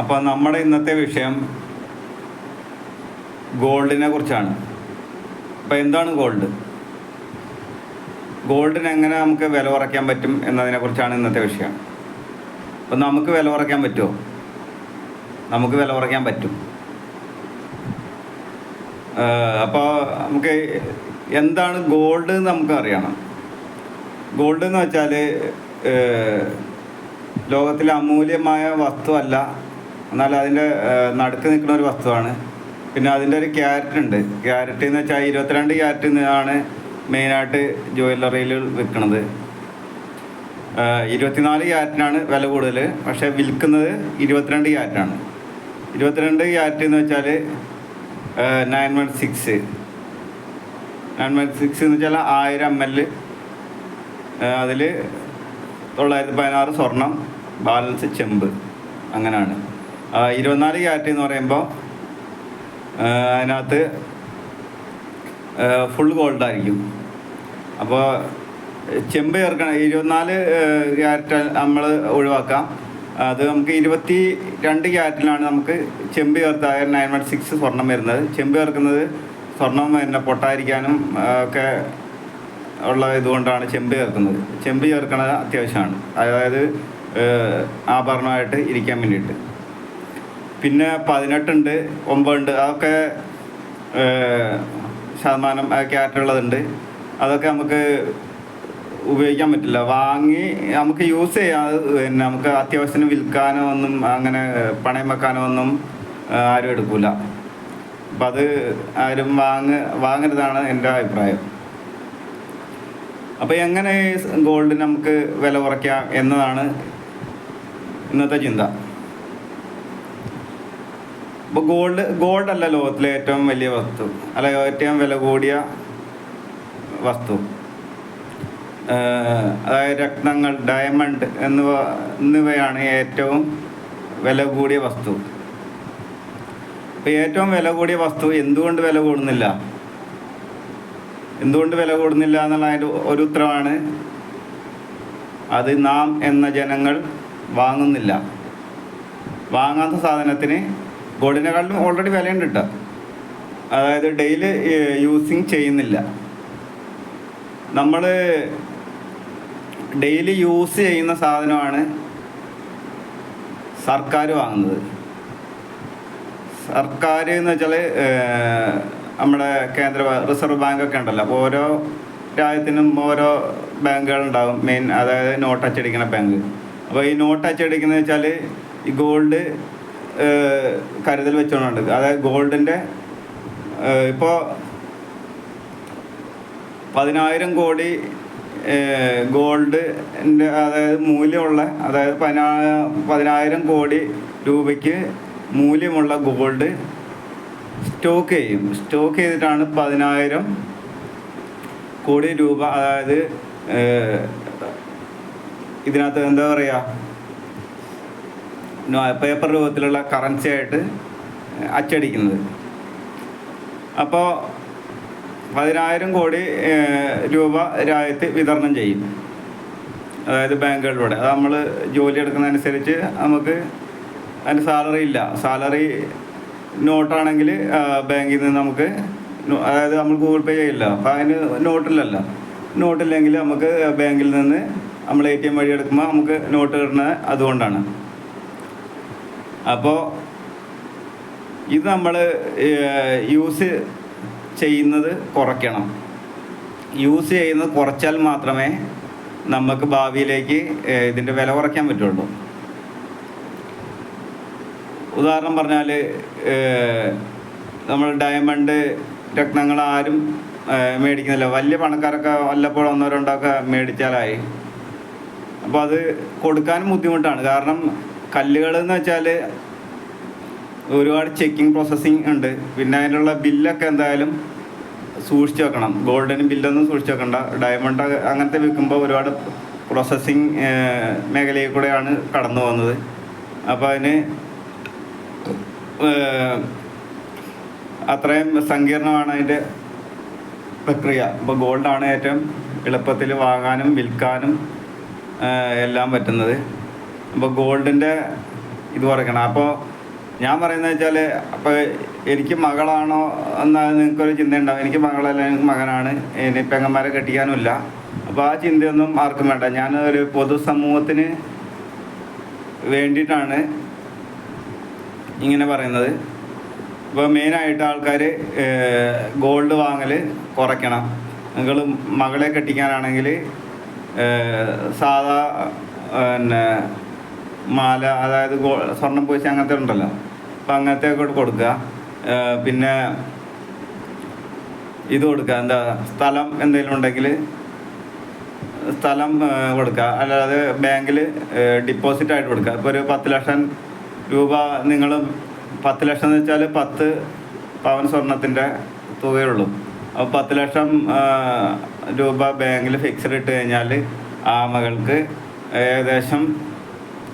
അപ്പോൾ നമ്മുടെ ഇന്നത്തെ വിഷയം ഗോൾഡിനെ കുറിച്ചാണ്. അപ്പോൾ എന്താണ് ഗോൾഡ്? ഗോൾഡിന് എങ്ങനെ നമുക്ക് വില കുറയ്ക്കാൻ പറ്റും എന്നതിനെ കുറിച്ചാണ് ഇന്നത്തെ വിഷയം. അപ്പം നമുക്ക് വില കുറയ്ക്കാൻ പറ്റുമോ നമുക്ക് വില കുറയ്ക്കാൻ പറ്റും. അപ്പോൾ നമുക്ക് എന്താണ് ഗോൾഡ് നമുക്ക് അറിയണം. ഗോൾഡ് എന്ന് വെച്ചാൽ ലോകത്തിലെ അമൂല്യമായ വസ്തുവല്ല എന്നാൽ അതിന്റെ നടുക്ക് നിൽക്കുന്ന ഒരു വസ്തുവാണ്. പിന്നെ അതിന്റെ ഒരു ക്യാരറ്റ് ഉണ്ട്. ക്യാരറ്റ് എന്ന് വെച്ചാൽ ഇരുപത്തിരണ്ട് ക്യാരറ്റ് ആണ് മെയിനായിട്ട് ജുവല്ലറിയിൽ വിൽക്കുന്നത്. ഇരുപത്തിനാല് ക്യാരറ്റിനാണ് വില കൂടുതൽ. പക്ഷേ വിൽക്കുന്നത് ഇരുപത്തിരണ്ട് ക്യാരറ്റാണ്. ഇരുപത്തിരണ്ട് ക്യാരറ്റ് എന്ന് വെച്ചാൽ nine one six. Nine one six എന്ന് വെച്ചാൽ ആയിരം എം എൽ. അതിൽ തൊള്ളായിരത്തി പതിനാറ് സ്വർണം ബാലൻസ് ചെമ്പ്. അങ്ങനെയാണ്. ഇരുപത്തിനാല് ക്യാരറ്റ് എന്ന് പറയുമ്പോൾ അതിനകത്ത് ഫുൾ ഗോൾഡായിരിക്കും അപ്പോൾ ചെമ്പ് ചേർക്കണം. ഇരുപത്തിനാല് ക്യാരറ്റ് നമ്മൾ ഒഴിവാക്കാം. അത് നമുക്ക് ഇരുപത്തി രണ്ട് ക്യാരറ്റിലാണ് നമുക്ക് ചെമ്പ് ചേർത്ത നയൻ വൺ സിക്സ് സ്വർണം വരുന്നത്. ചെമ്പ് ചേർക്കുന്നത് സ്വർണം പിന്നെ പൊട്ടായിരിക്കാനും ഒക്കെ ഉള്ള ഇതുകൊണ്ടാണ് ചെമ്പ് ചേർക്കുന്നത്. ചെമ്പ് ചേർക്കണത് അത്യാവശ്യമാണ്. അതായത് ആഭരണമായിട്ട് ഇരിക്കാൻ വേണ്ടിയിട്ട്. പിന്നെ പതിനെട്ടുണ്ട് ഒമ്പതുണ്ട് അതൊക്കെ ശതമാനം ക്യാറ്റുള്ളതുണ്ട് അതൊക്കെ നമുക്ക് ഉപയോഗിക്കാൻ പറ്റില്ല. വാങ്ങി നമുക്ക് യൂസ് ചെയ്യാം. പിന്നെ നമുക്ക് അത്യാവശ്യത്തിന് വിൽക്കാനോ ഒന്നും അങ്ങനെ പണയം വെക്കാനോ ഒന്നും ആരും എടുക്കൂല. അപ്പം അത് ആരും വാങ്ങ വാങ്ങരുതാണ് എന്റെ അഭിപ്രായം. അപ്പോൾ എങ്ങനെ ഗോൾഡ് നമുക്ക് വില കുറയ്ക്കാം എന്നതാണ് ഇന്നത്തെ ചിന്ത. ഇപ്പോൾ ഗോൾഡ് ഗോൾഡ് അല്ല ലോകത്തിലെ ഏറ്റവും വലിയ വസ്തു. അല്ല ഏറ്റവും വില കൂടിയ വസ്തു. അതായത് രത്നങ്ങൾ ഡയമണ്ട് എന്നിവ എന്നിവയാണ് ഏറ്റവും വില കൂടിയ വസ്തു. അപ്പോൾ ഏറ്റവും വില കൂടിയ വസ്തു എന്തുകൊണ്ട് വില കൂടുന്നില്ല? എന്തുകൊണ്ട് വില കൂടുന്നില്ല എന്നുള്ള അതിന്റെ ഒരു ഉത്തരമാണ് അത് നാം എന്ന ജനങ്ങൾ വാങ്ങുന്നില്ല. വാങ്ങാത്ത സാധനത്തിന് ഗോൾഡിനെക്കാളും ഓൾറെഡി വിലയുണ്ട് കേട്ടോ അതായത് ഡെയിലി യൂസിങ് ചെയ്യുന്നില്ല. നമ്മൾ ഡെയിലി യൂസ് ചെയ്യുന്ന സാധനമാണ് സർക്കാർ വാങ്ങുന്നത്. സർക്കാർ എന്ന് വെച്ചാൽ നമ്മുടെ കേന്ദ്ര റിസർവ് ബാങ്ക് ഒക്കെ ഉണ്ടല്ലോ. അപ്പോൾ ഓരോ രാജ്യത്തിനും ഓരോ ബാങ്കുകളുണ്ടാവും മെയിൻ അതായത് നോട്ട് അച്ചടിക്കുന്ന ബാങ്ക് അപ്പോൾ ഈ നോട്ട് അച്ചടിക്കുന്നത് വെച്ചാൽ ഈ ഗോൾഡ് കരുതൽ വെച്ചോണ്ട് അതായത് ഗോൾഡിന്റെ ഇപ്പോൾ പതിനായിരം കോടി ഗോൾഡിന്റെ അതായത് മൂല്യമുള്ള അതായത് പതിനാ പതിനായിരം കോടി രൂപയ്ക്ക് മൂല്യമുള്ള ഗോൾഡ് സ്റ്റോക്ക് ചെയ്യും. സ്റ്റോക്ക് ചെയ്തിട്ടാണ് പതിനായിരം കോടി രൂപ അതായത് ഇതിനകത്ത് എന്താ പറയുക പേപ്പർ രൂപത്തിലുള്ള കറൻസി ആയിട്ട് അച്ചടിക്കുന്നത്. അപ്പോൾ പതിനായിരം കോടി രൂപ രാജ്യത്ത് വിതരണം ചെയ്യും. അതായത് ബാങ്കുകളിലൂടെ. അത് നമ്മൾ ജോലി എടുക്കുന്നതനുസരിച്ച് നമുക്ക് അതിന് സാലറി ഇല്ല. സാലറി നോട്ടാണെങ്കിൽ ബാങ്കിൽ നിന്ന് നമുക്ക് അതായത് നമ്മൾ ഗൂഗിൾ പേ ചെയ്യില്ല. അപ്പോൾ അതിന് നോട്ടില്ലല്ലോ നോട്ടില്ലെങ്കിൽ നമുക്ക് ബാങ്കിൽ നിന്ന് നമ്മൾ എ ടി എം വഴി എടുക്കുമ്പോൾ നമുക്ക് നോട്ട് കിട്ടുന്നത് അതുകൊണ്ടാണ്. അപ്പോൾ ഇത് നമ്മൾ യൂസ് ചെയ്യുന്നത് കുറയ്ക്കണം. യൂസ് ചെയ്യുന്നത് കുറച്ചാൽ മാത്രമേ നമുക്ക് ഭാവിയിലേക്ക് ഇതിന്റെ വില കുറയ്ക്കാൻ പറ്റുള്ളൂ. ഉദാഹരണം പറഞ്ഞാൽ നമ്മൾ ഡയമണ്ട് രത്നങ്ങൾ ആരും മേടിക്കുന്നില്ല. വലിയ പണക്കാരൊക്കെ വല്ലപ്പോഴും ഒന്നോ രണ്ടോ ഒക്കെ മേടിച്ചാലായി. അപ്പോൾ അത് കൊടുക്കാനും ബുദ്ധിമുട്ടാണ്. കാരണം കല്ലുകൾ എന്ന് വെച്ചാൽ ഒരുപാട് ചെക്കിംഗ് പ്രോസസ്സിങ് ഉണ്ട്. പിന്നെ അതിനുള്ള ബില്ലൊക്കെ എന്തായാലും സൂക്ഷിച്ച് വെക്കണം. ഗോൾഡിന് ബില്ലൊന്നും സൂക്ഷിച്ച് വെക്കണ്ട. ഡയമണ്ട് അങ്ങനത്തെ വിൽക്കുമ്പോൾ ഒരുപാട് പ്രോസസ്സിങ് മേഖലയിൽ കൂടെയാണ് കടന്നു പോകുന്നത്. അപ്പോൾ അതിന് അത്രയും സങ്കീർണമാണ് അതിന്റെ പ്രക്രിയ. ഇപ്പോൾ ഗോൾഡാണ് ഏറ്റവും എളുപ്പത്തിൽ വാങ്ങാനും വിൽക്കാനും എല്ലാം പറ്റുന്നത്. അപ്പോൾ ഗോൾഡിന്റെ ഇത് കുറയ്ക്കണം. അപ്പോൾ ഞാൻ പറയുന്നത് വെച്ചാൽ അപ്പോൾ എനിക്ക് മകളാണോ എന്നാൽ നിങ്ങൾക്കൊരു ചിന്ത ഉണ്ടാവും എനിക്ക് മകളല്ല എനിക്ക് മകനാണ്. ഇനി പെങ്ങന്മാരെ കെട്ടിക്കാനുമില്ല. അപ്പോൾ ആ ചിന്തയൊന്നും ആർക്കും വേണ്ട. ഞാൻ ഒരു പൊതുസമൂഹത്തിന് വേണ്ടിയിട്ടാണ് ഇങ്ങനെ പറയുന്നത്. ഇപ്പോൾ മെയിനായിട്ട് ആൾക്കാർ ഗോൾഡ് വാങ്ങൽ കുറയ്ക്കണം. നിങ്ങൾ മകളെ കെട്ടിക്കാനാണെങ്കിൽ സാധാ പിന്നെ മാല അതായത് സ്വർണം പൂശി അങ്ങനത്തെ ഉണ്ടല്ലോ. അപ്പം അങ്ങനത്തെ ഒക്കെ കൊടുക്കുക. പിന്നെ ഇത് കൊടുക്കുക. എന്താ സ്ഥലം എന്തെങ്കിലും ഉണ്ടെങ്കിൽ സ്ഥലം കൊടുക്കുക. അല്ലാതെ ബാങ്കിൽ ഡിപ്പോസിറ്റ് ആയിട്ട് കൊടുക്കുക. ഇപ്പോൾ ഒരു പത്ത് ലക്ഷം രൂപ നിങ്ങൾ പത്ത് ലക്ഷം എന്ന് വെച്ചാൽ പത്ത് പവൻ സ്വർണത്തിന്റെ തുകയുള്ളൂ. അപ്പോൾ പത്ത് ലക്ഷം രൂപ ബാങ്കിൽ ഫിക്സഡ് ഇട്ട് കഴിഞ്ഞാൽ ആ മകൾക്ക് ഏകദേശം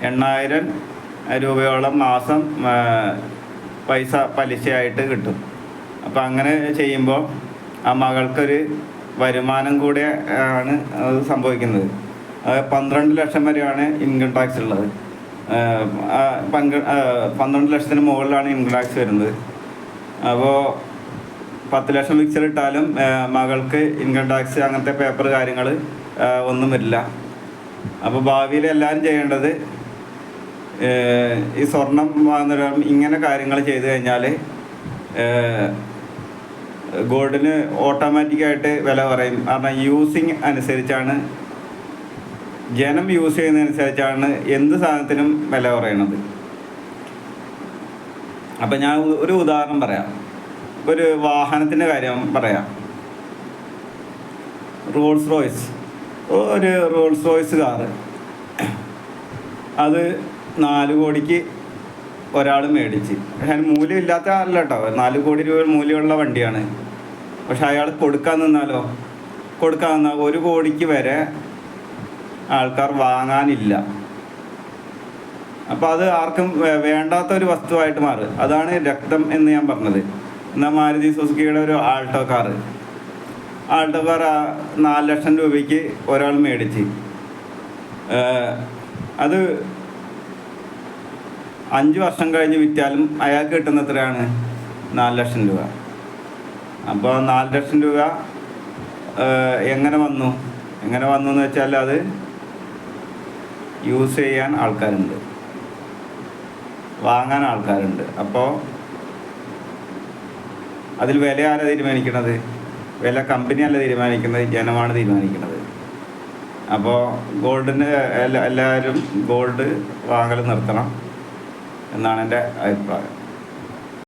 എണ്ണായിരം രൂപയോളം മാസം പൈസ പലിശയായിട്ട് കിട്ടും. അപ്പം അങ്ങനെ ചെയ്യുമ്പോൾ ആ മകൾക്കൊരു വരുമാനം കൂടെ ആണ് അത് സംഭവിക്കുന്നത്. പന്ത്രണ്ട് ലക്ഷം വരെയാണ് ഇൻകം ടാക്സ് ഉള്ളത്. പങ്ക പന്ത്രണ്ട് ലക്ഷത്തിന് മുകളിലാണ് ഇൻകം ടാക്സ് വരുന്നത്. അപ്പോൾ പത്ത് ലക്ഷം ഫിക്സഡ് ഇട്ടാലും മകൾക്ക് ഇൻകം ടാക്സ് അങ്ങനത്തെ പേപ്പർ കാര്യങ്ങൾ ഒന്നും വരില്ല. അപ്പോൾ ഭാവിയിൽ എല്ലാവരും ചെയ്യേണ്ടത് ഈ സ്വർണം വാങ്ങുന്ന ഇങ്ങനെ കാര്യങ്ങൾ ചെയ്തു കഴിഞ്ഞാൽ ഗോൾഡിന് ഓട്ടോമാറ്റിക്കായിട്ട് വില കുറയും. കാരണം യൂസിങ് അനുസരിച്ചാണ് ജനം യൂസ് ചെയ്യുന്നതനുസരിച്ചാണ് എന്ത് സാധനത്തിനും വില കുറയണത്. അപ്പം ഞാൻ ഒരു ഉദാഹരണം പറയാം. ഒരു വാഹനത്തിന്റെ കാര്യം പറയാം. Rolls Royce. ഒരു റോൾസ് റോയ്സ് കാറ്. അത് നാല് കോടിക്ക് ഒരാൾ മേടിച്ച്. പക്ഷെ അതിന് മൂല്യമില്ലാത്ത ആളല്ല കേട്ടോ നാല് കോടി രൂപ മൂല്യമുള്ള വണ്ടിയാണ്. പക്ഷെ അയാൾ കൊടുക്കാൻ നിന്നാലോ? കൊടുക്കാൻ നിന്നാൽ ഒരു കോടിക്ക് വരെ ആൾക്കാർ വാങ്ങാനില്ല. അപ്പോൾ അത് ആർക്കും വേണ്ടാത്ത ഒരു വസ്തുവായിട്ട് മാറും. അതാണ് രക്തം എന്ന് ഞാൻ പറഞ്ഞത്. എന്നാൽ മാരുതി സുസുക്കിയുടെ ഒരു ആൾട്ടോ കാറ് ആൾട്ടോ കാർ നാല് ലക്ഷം രൂപയ്ക്ക് ഒരാൾ മേടിച്ച്. അത് അഞ്ച് വർഷം കഴിഞ്ഞ് വിറ്റാലും അയാൾക്ക് കിട്ടുന്ന എത്രയാണ്? നാല് ലക്ഷം രൂപ. അപ്പോൾ നാല് ലക്ഷം രൂപ എങ്ങനെ വന്നു? എങ്ങനെ വന്നു എന്ന് വെച്ചാൽ അത് യൂസ് ചെയ്യാൻ ആൾക്കാരുണ്ട്. വാങ്ങാൻ ആൾക്കാരുണ്ട്. അപ്പോൾ അതിൽ വില ആരാ തീരുമാനിക്കുന്നത് വില കമ്പനിയല്ല തീരുമാനിക്കുന്നത് ജനമാണ് തീരുമാനിക്കുന്നത് അപ്പോൾ ഗോൾഡിന് എല്ലാ എല്ലാവരും ഗോൾഡ് വാങ്ങൽ നിർത്തണം. എന്നാണ് എന്റെ അഭിപ്രായം.